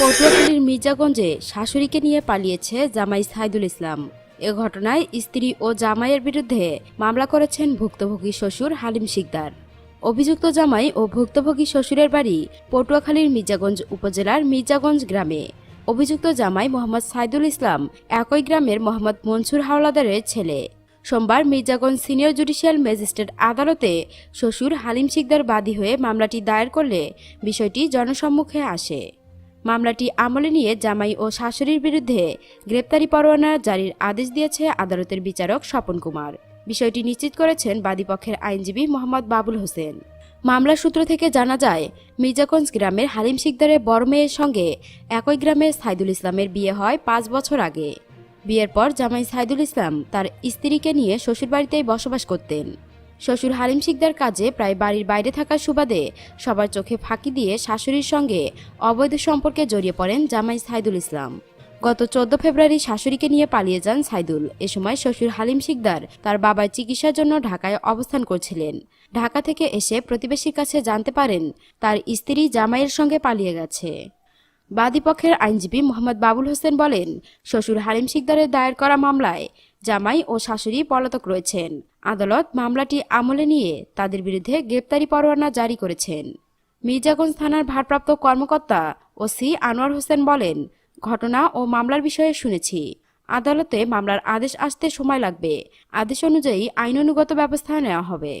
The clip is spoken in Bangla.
পটুয়াখালীর মির্জাগঞ্জে শাশুড়িকে নিয়ে পালিয়েছে জামাই সাইদুল ইসলাম। এ ঘটনায় স্ত্রী ও জামাইয়ের বিরুদ্ধে মামলা করেছেন ভুক্তভোগী শ্বশুর হালিম শিকদার। অভিযুক্ত জামাই ও ভুক্তভোগী শ্বশুরের বাড়ি পটুয়াখালীর মির্জাগঞ্জ উপজেলার মির্জাগঞ্জ গ্রামে। অভিযুক্ত জামাই মোহাম্মদ সাইদুল ইসলাম একই গ্রামের মোহাম্মদ মনসুর হাওলাদারের ছেলে। সোমবার মির্জাগঞ্জ সিনিয়র জুডিশিয়াল ম্যাজিস্ট্রেট আদালতে শ্বশুর হালিম শিকদার বাদী হয়ে মামলাটি দায়ের করলে বিষয়টি জনসম্মুখে আসে। মামলাটি আমলে নিয়ে জামাই ও শাশুড়ির বিরুদ্ধে গ্রেপ্তারি পরোয়ানা জারির আদেশ দিয়েছে আদালতের বিচারক স্বপন কুমার। বিষয়টি নিশ্চিত করেছেন বাদীপক্ষের আইনজীবী মোহাম্মদ বাবুল হোসেন। মামলা সূত্র থেকে জানা যায়, মির্জাগঞ্জ গ্রামের হালিম শিকদারের বড় মেয়ের সঙ্গে একই গ্রামের সাইদুল ইসলামের বিয়ে হয় পাঁচ বছর আগে। বিয়ের পর জামাই সাইদুল ইসলাম তার স্ত্রীকে নিয়ে শ্বশুরবাড়িতেই বসবাস করতেন। শ্বশুর হালিম শিকদার কাজে প্রায় বাড়ির বাইরে থাকার সুবাদে সবার চোখে ফাঁকি দিয়ে শাশুড়ির সঙ্গে অবৈধ সম্পর্কে জড়িয়ে পড়েন জামাই সাইদুল ইসলাম। গত চোদ্দ ফেব্রুয়ারি শাশুড়িকে নিয়ে পালিয়ে যান সাইদুল। এ সময় শ্বশুর হালিম শিকদার তার বাবার চিকিৎসার জন্য ঢাকায় অবস্থান করছিলেন। ঢাকা থেকে এসে প্রতিবেশীর কাছে জানতে পারেন, তার স্ত্রী জামাইয়ের সঙ্গে পালিয়ে গেছে। বাদীপক্ষের আইনজীবী মোহাম্মদ বাবুল হোসেন বলেন, শ্বশুর হালিম শিকদারের দায়ের করা মামলায় জামাই ও শাশুড়ি পলাতক রয়েছেন। আদালত মামলাটি আমলে নিয়ে তাদের বিরুদ্ধে গ্রেপ্তারি পরোয়ানা জারি করেছেন। মির্জাগঞ্জ থানার ভারপ্রাপ্ত কর্মকর্তা ও সি আনোয়ার হোসেন বলেন, ঘটনা ও মামলার বিষয়ে শুনেছি। আদালতে মামলার আদেশ আসতে সময় লাগবে। আদেশ অনুযায়ী আইন অনুগত ব্যবস্থা নেওয়া হবে।